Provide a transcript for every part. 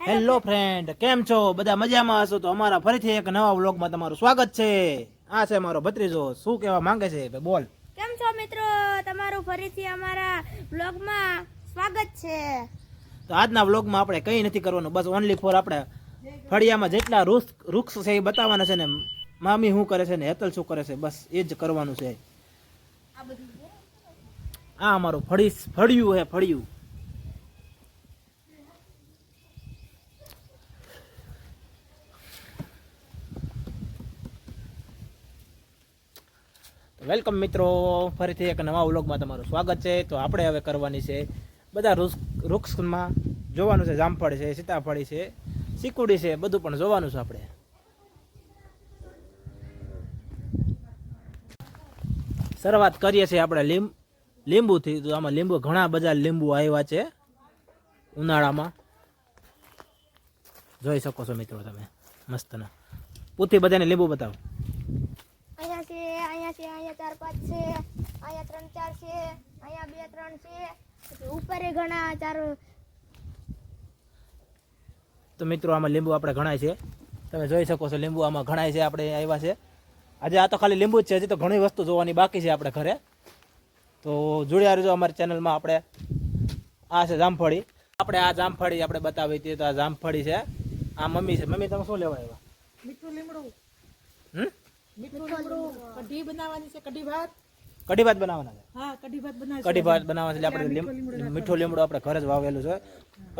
Hello friend કેમ છો? બધા મજામાં હશો? તો અમારા ફરીથી એક નવા વ્લોગમાં તમારું સ્વાગત છે. આ છે મારો ભત્રીજો. શું કહેવા માંગે છે? બોલ. કેમ છો મિત્રો? તમારું ફરીથી અમારા વ્લોગમાં સ્વાગત છે. તો આજના વ્લોગમાં આપણે કંઈ નથી કરવાનું. બસ ઓનલી ફોર આપણે ફળિયામાં જેટલા વૃક્ષ વૃક્ષ છે એ બતાવવાના છે ને મામી શું કરે છે ને હેતલ શું કરે છે બસ એ જ કરવાનું છે. આ અમારું ફળી ફળિયું હે ફળિયું. વેલકમ મિત્રો, ફરીથી એક નવા વ્લોગમાં તમારું સ્વાગત છે. તો આપણે હવે કરવાની છે બધા વૃક્ષમાં જોવાનું છે જામફળ છે, સીતાફળી છે, સિકુડી છે, બધું પણ જોવાનું છે આપણે. શરૂઆત કરીએ છીએ આપણે લીંબ લીંબુથી. તો આમાં લીંબુ, ઘણા બધા લીંબુ આવ્યા છે ઉનાળામાં. જોઈ શકો છો મિત્રો તમે, મસ્તના. પૂથી બધાને લીંબુ બતાવો. છે અહીંયા છે અહીંયા ચાર પાંચ છે અહીંયા ત્રણ ચાર છે અહીંયા બે ત્રણ છે. ઉપર ઘણા ચાર તો મિત્રો આમાં લીંબુ આપણે ઘણાય છે. તમે જોઈ શકો છો લીંબુ આમાં ઘણાય છે આપણે આવ્યા છે. આજે આ તો ખાલી લીંબુ જ છે હજી તો ઘણી વસ્તુ જોવાની બાકી છે આપણે ઘરે. તો જોડ્યા રહેજો અમારી ચેનલમાં આપણે. આ છે જામફળી. આપણે આ જામફળી આપણે બતાવી હતી તો આ જામફળી છે. આ મમ્મી છે. મમ્મી તમે શું લેવા આવ્યા? મીઠું લીમડું. હમ? મીઠું લીમડું કઢી બનાવવાની છે કઢી ભાત? કઢી ભાત બનાવવાના છે? હા કઢી ભાત બનાવી કઢી ભાત બનાવવા છે આપણે મીઠું લીમડું આપણે ઘરે જ વાવેલું છે.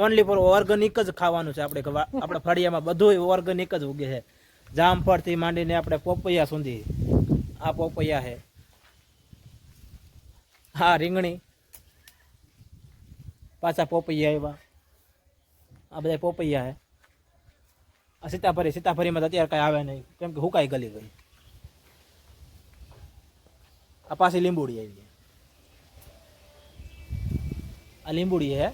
ઓનલી ફોર ઓર્ગેનિક જ ખાવાનું છે આપણે આપણે ફળિયામાં બધું ઓર્ગેનિક જ ઉગે છે. જામફળથી માંડીને આપણે પોપૈયા સુધી. આ પોપૈયા છે. હા રીંગણી. પાછા પોપૈયા એવા આ બધા પોપૈયા છે. આ સીતાફરી સીતાફરીમાં તો અત્યારે કાંઈ આવે નહીં. કેમ કે હુકાઈ ગલી ગઈ. આ પાછી લીંબુડી આવી આ લીંબુડી હે.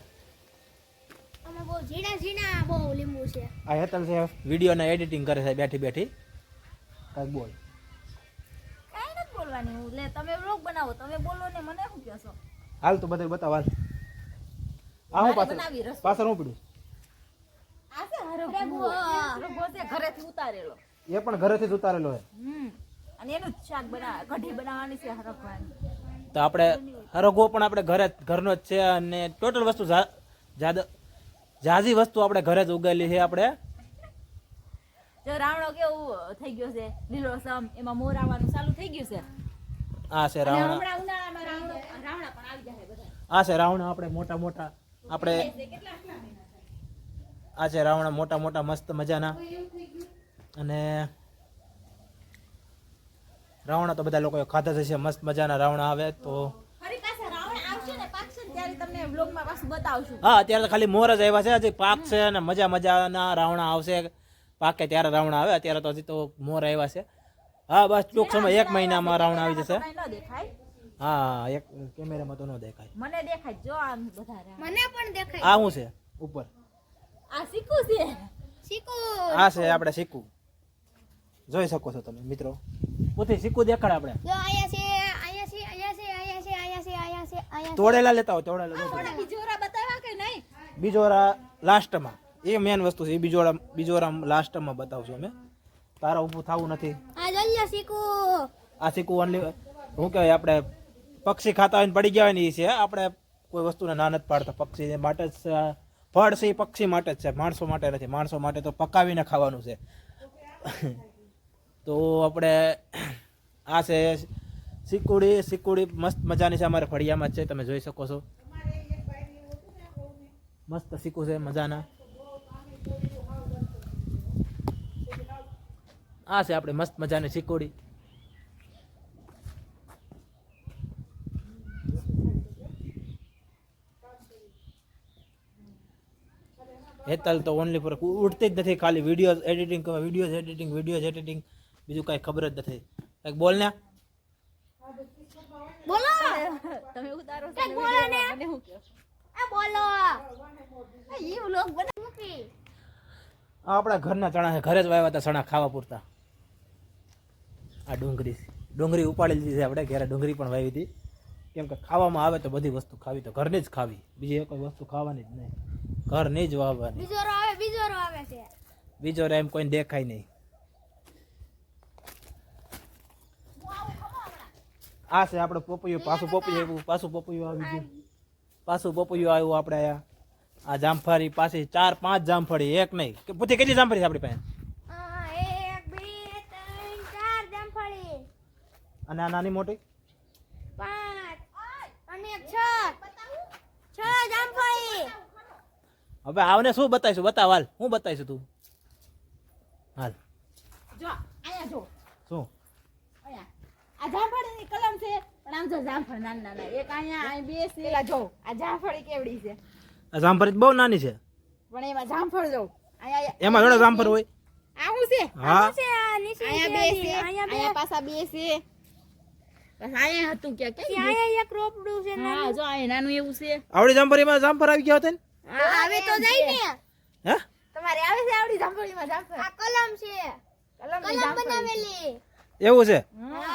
આ હેતલ છે વિડીયોના એડિટિંગ કરે છે બેઠી બેઠી. કાંઈક બોલ. કાંઈ બોલવાની હું. લે તમે વ્લોગ બનાવો તમે બોલો ને મને શું કહો છો હાલ તો બધે બતાવ હાલ. આ હું પાછળ પાછળ હું પીડું આ છે હરગવો હરગવો છે ઘરેથી ઉતારેલો. એ પણ ઘરેથી જ ઉતારેલો હમ. અને એનું જ શાક બના કઢી બનાવવાની છે હરગવાની તો આપણે હરગવો પણ આપણે ઘરે ઘરનો જ છે અને ટોટલ વસ્તુ જા- જાદ- વસ્તુ આપણે ઘરે જ ઉગાયેલી છે આપણે. જો રાવણો કેવું થઈ ગયો છે? લીલો સમ એમાં મોર આવવાનું ચાલુ થઈ ગયું છે? આ છે રાવણ રાવણા. હમણાં ઉનાળામાં રાવણો રાવણા પણ આવી જાય બધા. આ છે રાવણ આપણે મોટા મોટા આપણે આ છે રાવણ મોટા મોટા મસ્ત મજાના. અને રાવણા તો બધા લોકોએ ખાધા થશે મસ્ત મજાના રાવણા આવે તો. ફરી પાછા રાવણ આવશે ને પાકશે ને ત્યારે તમને વ્લોગમાં પાછું બતાવશું. હા અત્યારે તો ખાલી મોર જ આવ્યા છે હજી પાક છે અને મજા મજાના રાવણા આવશે. પાકે ત્યારે રાવણ આવે અત્યારે તો હજી તો મોર આવ્યા છે. હા બસ ટૂંક સમય એક મહિનામાં રાવણ આવી જશે. હા એક કેમેરામાં તો ન દેખાય. મને દેખાય જો આમ બધા મને પણ દેખાય. આ શું છે? ઉપર. આ શીખું છે? શીખો. આ છે આપણે શીખવું. જોઈ શકો છો તમે મિત્રો. પોતે સિક્કો દેખાડ આપણે. જો છે છે છે છે છે છે તોડેલા લેતા હોય તોડેલા બીજોરા બતાવ્યા કે નહીં? બીજોરા લાસ્ટમાં. એ મેન વસ્તુ છે એ બીજોરા બીજોરા લાસ્ટમાં બતાવશું અમે. તારા ઊભું થવું નથી. આ જલ્યા સિક્કો આ સિક્કો ઓનલી શું કહેવાય આપણે પક્ષી ખાતા હોય ને પડી ગયા હોય ને એ છે આપણે કોઈ વસ્તુને ના નથી પાડતા. પક્ષી માટે જ છે. ફળ છે એ પક્ષી માટે જ છે. માણસો માટે નથી માણસો માટે તો પકાવીને ખાવાનું છે. તો આપણે આ છે સિકુડી સિકુડી મસ્ત મજાની છે અમારે ફળિયામાં છે, તમે જોઈ શકો છો. મસ્ત સિક્કુ છે મજાના. આ છે આપણે મસ્ત મજાની સિકુડી હેતલ તો ઓનલી ફોર ઉઠતી જ નથી, ખાલી video editing video editing video editing બીજું કાંઈ ખબર જ નથી. કંઈક બોલ ને. બોલો. તમે ઉતારો કંઈક બોલો ને. મને શું કહો? એ બોલો. એ વ્લોગ બના મૂકી. આ આપણા ઘરના ચણા છે. ઘરે જ વાવ્યા હતા ચણા ખાવા પૂરતા. આ ડુંગળી ડુંગળી ઉપાડી લીધી છે આપણે. ઘરે ડુંગળી પણ વાવી હતી. કેમ કે ખાવામાં આવે તો બધી વસ્તુ ખાવી તો ઘરની જ ખાવી. બીજી કોઈ વસ્તુ ખાવાની જ નહીં. ઘરની જ વાવવાની. બીજો આવે બીજો આવે છે. બીજો એમ કોઈ દેખાય નહીં. આ છે આપણે પોપૈયું પાછું પોપૈયું આવ્યું પાછું પોપૈયું આવી ગયું. પાછું પોપૈયું આવ્યું આપણે આ જામફળી પાછી ચાર પાંચ જામફળી એક નહીં. કે પૂછી કેટલી જામફળી છે આપણી પાસે? અને આ નાની મોટી? હવે આવને શું બતાવીશું? બતાવ હાલ. હું બતાવીશું તું. હાલ. જો આયા જો. શું? આ જામફળની કલમ છે પણ આમ જો જામફળ નાના નાના. એક અહીંયા અહીં બે છે. પેલા જો. આ જામફળી કેવડી છે? આ જામફળી બહુ નાની છે. પણ એમાં જામફળ જો અહીંયા એમાં થોડા જામફળ હોય. આ છે? હા. છે આ નીચે અહીંયા બે છે. અહીંયા પાછા બે છે. બસ અહીંયા હતું કે અહીંયા એક રોપડું છે હા જો અહીંયા નાનું એવું છે. આવડી જામફળીમાં જામફળ આવી ગયા હતા ને આવે તો જાય ને. હે? તમારે આવે છે આવડી જામફળીમાં જામફળ? આ કલમ છે. કલમ જામફળી. બનાવેલી. એવું છે? હા.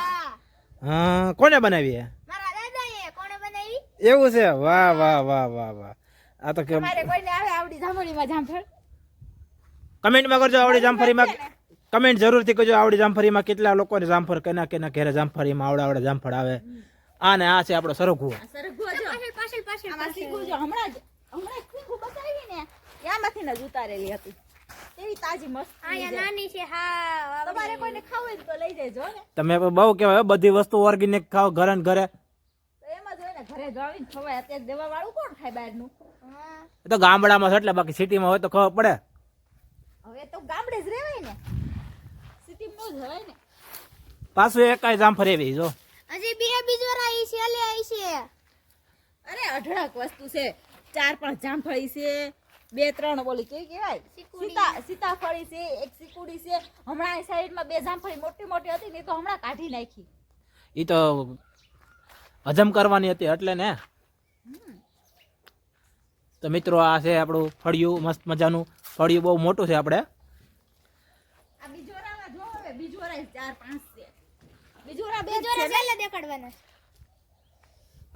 હા કોને બનાવી એ મારા દાદાએ કોણે બનાવી? એવું છે? વાહ વાહ વાહ વાહ વાહ. આ તો કે તમારે કોઈને આવે આવડી જામફળીમાં જામફળ? કમેન્ટમાં કરજો આવડી જામફળીમાં કમેન્ટ જરૂરથી કરજો આવડી જામફળીમાં કેટલા લોકોને જામફળ કેના કેના ઘેરે જામફળીમાં આવડા આવડા જામફળ આવે. આ ને આ છે આપણો સરગવો. આ સરગવો જો. પાછળ પાછળ પાછળ આમાં શીખું જો હમણાં જ હમણાં જ બતાવી ને ત્યાંમાંથી ને જ ઉતારેલી હતી. એવી તાજી મસ્ત આયા નાની છે હા તમારે કોઈને ખાવું હોય તો લઈ જજો ને. તમે બહુ કહેવાય બધી વસ્તુ ઓર્ગેનિક ખાવ ઘરે ને ઘરે. તો એમાં જ હોય ને ઘરે ખવાય. અત્યારે દેવા વાળું કોણ ખાય બહારનું? હા. એ તો ગામડામાં છે એટલે બાકી સિટીમાં હોય તો ખબર પડે. હવે તો ગામડે જ રહેવાય ને. સિટીમાં જ રહેવાય ને. પાછું એકાય જામફળ એવી જો. હજી બે બીજો રાઈ છે લે આઈ છે. અરે અઢળક વસ્તુ છે. ચાર પાંચ જામફળી છે બે ત્રણ બોલી કે કહેવાય સીતા સીતાફળી છે એક સિકુડી છે. હમણાં સાઈડમાં બે જામફળી મોટી મોટી હતી ને એ તો હમણાં કાઢી નાખી. એ તો હજમ કરવાની હતી એટલે ને. તો મિત્રો આ છે આપણું ફળિયું મસ્ત મજાનું. ફળિયું બહુ મોટું છે આપણે.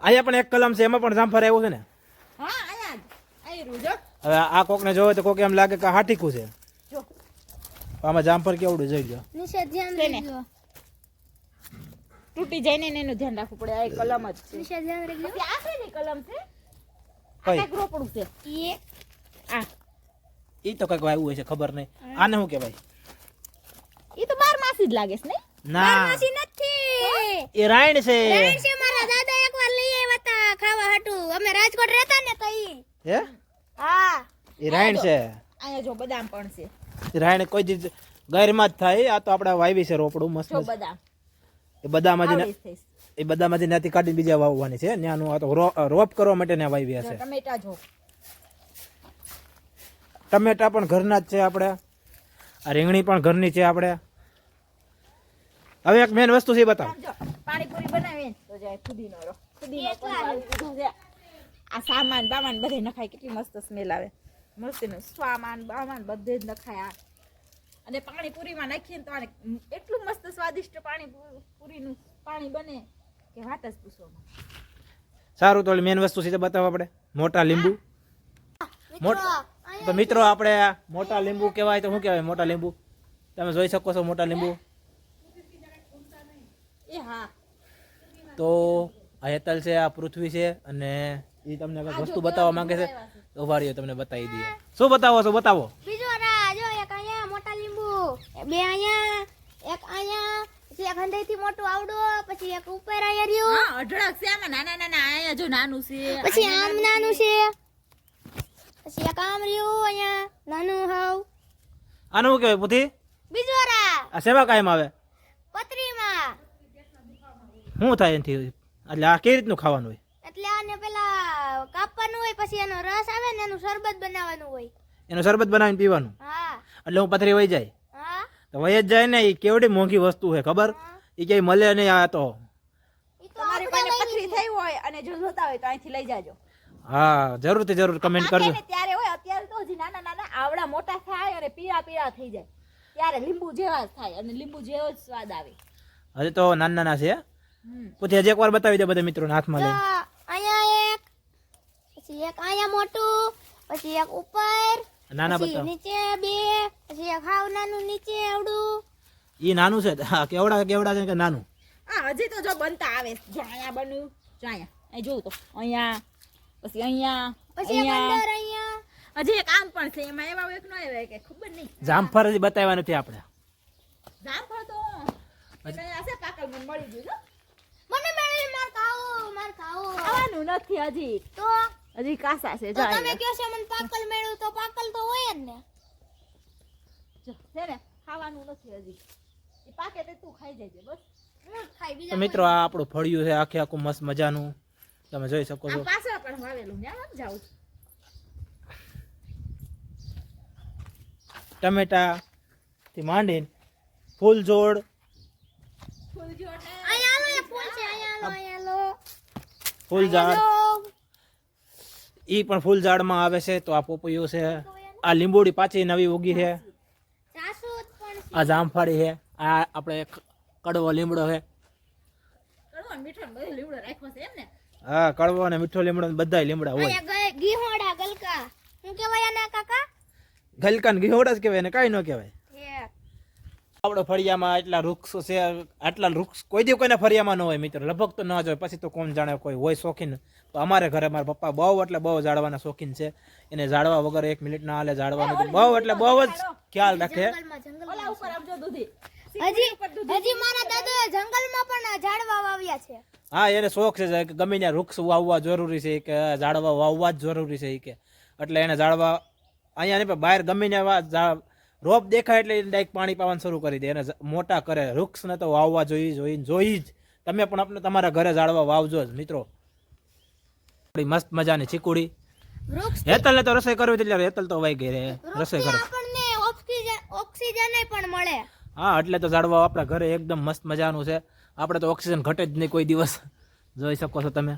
અહીંયા પણ એક કલમ છે એમાં પણ જામફળ આવ્યું છે ને. હા અહીંયા જો. હવે આ કોકને જોવે તો કોક એમ લાગે કે હાટીકું છે. જો. આમાં જામફળ કેવડું જોઈ લો નીચે ધ્યાન રાખજો. તૂટી જાય ને એનું ધ્યાન રાખવું પડે આ કલમ જ છે. નિશા ધ્યાન રાખજો. આ શેની કલમ છે? કઈ? રોપડું છે. એ આ. ઈ તો કંઈક આવ્યું હશે ખબર નહીં. આને શું કહેવાય? એ તો માર માસી જ લાગે છે ને? ના. માસી નથી. એ રાયણ છે. રાયણ છે મારા દાદા એકવાર લઈ આવ્યા હતા ખાવા હાટુ. અમે રાજકોટ રહેતા ને તઈ. હે? હા. એ રાયણ છે. અહીંયા જો બદામ પણ છે. એ રાયણ કોઈ ચીજ ગैરમાં જ થાય આ તો આપણે વાવી છે રોપડું મસ્ત બદામ. એ થઈશ. એ બધામાંથી ત્યાંથી કાઢીને બીજા વાવવાની છે ત્યાંનું આ તો રો- રોપ કરવા માટે ને વાવ્યા છે. ટમેટા જો. ટમેટા પણ ઘરના જ છે આપણે. આ રીંગણી પણ ઘરની છે આપણે. હવે એક મેન વસ્તુ છે એ બતાવો. પાણીપુરી બનાવીએ તો જાય ફુદીનો રો. ફુદીનો. આ સામાન બામાન બધે નખાય કેટલી મસ્ત સ્મેલ આવે. મસ્ત એનું સામાન બામાન બધે જ નખાય આ. અને પાણીપુરીમાં નાખીએ ને તો આને એટલું મસ્ત સ્વાદિષ્ટ પાણીપુરીનું પાણી બને કે વાત જ પૂછો સારું તો મેન વસ્તુ છે તે બતાવો આપણે. મોટા લીંબુ. મોટા તો મિત્રો આપણે આ મોટા લીંબુ કહેવાય તો શું કહેવાય મોટા લીંબુ? તમે જોઈ શકો છો મોટા લીંબુ. એ હા. તો આ હેતલ છે આ પૃથ્વી છે અને એ તમને વસ્તુ બતાવવા માંગે છે તો ઊભા રહ્યો તમને બતાવી દઈએ. શું બતાવો છો? બતાવો. બીજો રા જો એક અહીંયા મોટા લીંબુ બે અહીંયા એક અહીંયા પછી એક હંધેથી મોટું આવડો પછી એક ઉપર અહીંયા રહ્યું. હા અઢળક છે આમાં. નાના નાના અહીંયા જો નાનું છે પછી આમ નાનું છે. પછી એક આમ રહ્યું અહીંયા નાનું હાવ. આનું શું કહેવાય પુથી બીજો રા આ સેવા કાયમ આવે? પતરીમાં શું થાય એનથી? એટલે આ કેવી રીતનું ખાવાનું હોય? કાપવાનું હોય પછી એનો રસ આવે ને એનું શરબત બનાવવાનું હોય. એનું શરબત બનાવીને પીવાનું? હા. એટલે હું પથરી વહી જાય? હા. તો વહી જ જાય ને એ કેવડી મોંઘી વસ્તુ છે ખબર? એ ક્યાંય મળે નહીં આ તો. તમારે કોઈને પથરી થઈ હોય અને જો જોતા હોય તો અહીંથી લઈ જાજો. હા જરૂરથી જરૂર કમેન્ટ કરજો. ત્યારે હોય અત્યારે તો હજી નાના નાના આવડા મોટા થાય અને પીળા પીળા થઈ જાય. ત્યારે લીંબુ જેવા જ થાય અને લીંબુ જેવો જ સ્વાદ આવે. હજી તો નાના નાના છે. પછી હજી એકવાર બતાવી દે બધા મિત્રોને હાથમાં એક પછી એક અહીંયા મોટું પછી એક ઉપર નાના બતાવો નીચે બે પછી એક હાવ નાનું નીચે એવડું ઈ નાનું છે? કેવડા કેવડા છે કે નાનું? આ હજી તો જો બનતા આવે. જો અહીંયા બન્યું જો અહીંયા. અહીં જોઉં તો. અહીંયા પછી અહીંયા પછી અહીંયા. અંદર અહીંયા. હજી એક આમ પણ છે. એમાં એવા એક નો આવે કે ખબર નહીં. જામફળ હજી બતાવ્યા નથી આપણે. જામફળ તો એટલે આ પાકલ મને મળી ગયું જો મને મેળવી માર ખાઓ માર ખાઓ. ખાવાનું નથી હજી. તો હજી કાસા છે જો તમે કહો છો મને પાકલ મેળવું તો પાકલ તો હોય જ ને. જો છે ને ખાવાનું નથી હજી. એ પાકે તે તું ખાઈ જજે બસ. હું ખાઈ તો બીજા મિત્રો આ આપણું ફળિયું છે આખે આખું મસ્ત મજાનું. તમે જોઈ શકો છો. પાછળ પણ વાવેલું ને આમ જાઉં ટમેટા થી માંડીને ફૂલ જોડ ફૂલ જોડ અહીંયા લો ફૂલ છે અહીંયા લો અહીંયા લો ફૂલ ઝાડ ઈ પણ ફૂલ ઝાડમાં આવે છે તો આ પોપૈયું છે. આ લીંબોડી પાછી નવી ઉગી છે. જાસૂદ પણ છે. આ જામફળી છે. આ આપણે કડવો લીમડો છે. કડવો ને મીઠો ને બધું લીમડો રાખ્યો છે એમ ને? હા કડવો અને મીઠો લીમડો બધા લીમડા હોય. ગલકા ગલકા. શું કહેવાય આને કાકા? ગલકાન ઘીહોડા જ કહેવાય ને કાંઈ ન કહેવાય. આપણો ફળિયામાં એટલા વૃક્ષો છે આટલા વૃક્ષ કોઈ દી કોઈના ફળિયામાં ન હોય મિત્રો લગભગ તો ન જ હોય પછી તો કોણ જાણે કોઈ હોય શોખીન. તો અમારે ઘરે મારા પપ્પા બહુ એટલે બહુ ઝાડવાના શોખીન છે. એને ઝાડવા વગર એક મિનિટ ના હાલે ઝાડવાનું. તો બહુ એટલે બહુ જ ખ્યાલ રાખે. જંગલમાં જંગલમાં ઓલા ઉપર આમ જો દૂધી હજી હજી મારા દાદાએ જંગલમાં પણ ઝાડવા વાવ્યા છે. હા એને શોખ છે કે ગમે ત્યાં વૃક્ષ વાવવા જરૂરી છે કે ઝાડવા વાવવા જ જરૂરી છે કે. એટલે એને ઝાડવા અહીંયા નહીં પણ બહાર ગમે ત્યાં રોપ દેખાય એટલે ડાયરેક્ટ પાણી પાવાનું શરૂ કરી દે. એને મોટા કરે. વૃક્ષને તો વાવવા જોઈએ જોઈ જોઈ જ. તમે પણ આપણે તમારા ઘરે ઝાડવા વાવજો જ મિત્રો. મસ્ત મજાની ચીકુડી. હેતલ ને તો રસોઈ કરવી એટલે હેતલ તો વાઈ ગઈ રે. રસોઈ કરો ઓક્સિજન પણ મળે. હા એટલે તો ઝાડવા આપણા ઘરે એકદમ મસ્ત મજાનું છે. આપણે તો ઓક્સિજન ઘટે જ નહીં કોઈ દિવસ. જોઈ શકો છો તમે.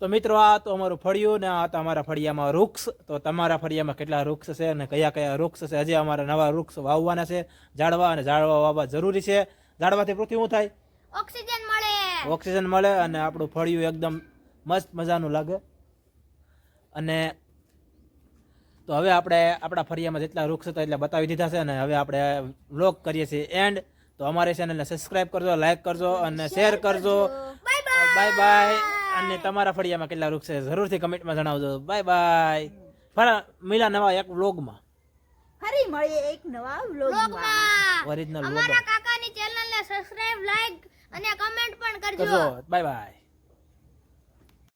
તો મિત્રો આ તો અમારું ફળિયું ને આ તો અમારા ફળિયામાં વૃક્ષ. તો તમારા ફળિયામાં કેટલા વૃક્ષ છે અને કયા કયા વૃક્ષ છે? હજી અમારા નવા વૃક્ષ વાવવાના છે. ઝાડવા અને ઝાડવા વાવવા જરૂરી છે. ઝાડવાથી પૃથ્વી શું થાય? ઓક્સિજન મળે. ઓક્સિજન મળે અને આપણું ફળિયું એકદમ મસ્ત મજાનું લાગે. અને તો હવે આપણે આપણા ફળિયામાં જેટલા વૃક્ષ હતા એટલા બતાવી દીધા છે અને હવે આપણે વ્લોગ કરીએ છીએ એન્ડ. તો અમારી ચેનલને સબસ્ક્રાઇબ કરજો લાઈક કરજો અને શેર કરજો. બાય બાય અને તમારા ફળિયામાં કેટલા વૃક્ષ છે જરૂરથી કમેન્ટમાં જણાવજો. Bye bye. ફરા મિલા નવા એક વ્લોગમાં. ફરી મળીએ એક નવા વ્લોગમાં. ઓરિજિનલ વ્લોગ અમારા કાકાની ચેનલને સબસ્ક્રાઇબ લાઈક અને કમેન્ટ પણ કરજો. Bye bye.